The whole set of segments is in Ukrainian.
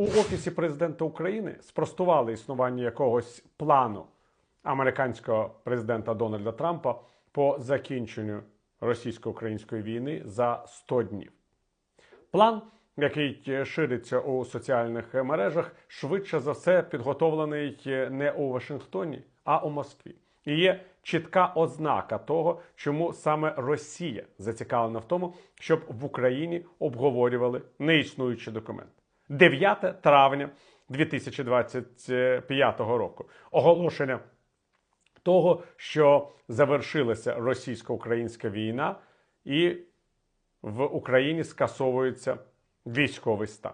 У офісі президента України спростували існування якогось плану американського президента Дональда Трампа по закінченню російсько-української війни за 100 днів. План, який шириться у соціальних мережах, швидше за все підготовлений не у Вашингтоні, а у Москві. І є чітка ознака того, чому саме Росія зацікавлена в тому, щоб в Україні обговорювали неіснуючий документ. 9 травня 2025 року. Оголошення того, що завершилася російсько-українська війна, і в Україні скасовується військовий стан.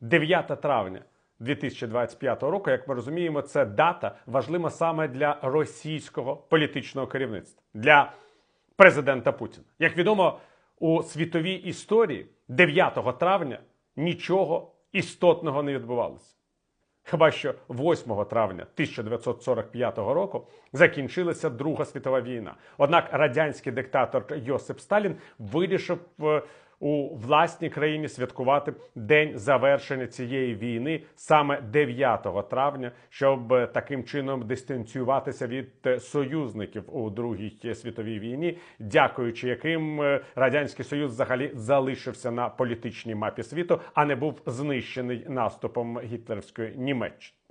9 травня 2025 року, як ми розуміємо, це дата важлива саме для російського політичного керівництва, для президента Путіна. Як відомо, у світовій історії 9 травня нічого істотного не відбувалося. Хіба що 8 травня 1945 року закінчилася Друга світова війна. Однак радянський диктатор Йосип Сталін вирішив е, у власній країні святкувати день завершення цієї війни саме 9 травня, щоб таким чином дистанціюватися від е, союзників у Другій світовій війні, дякуючи яким е, радянський союз взагалі залишився на політичній мапі світу, а не був знищений наступом гітлерівської Німеччини.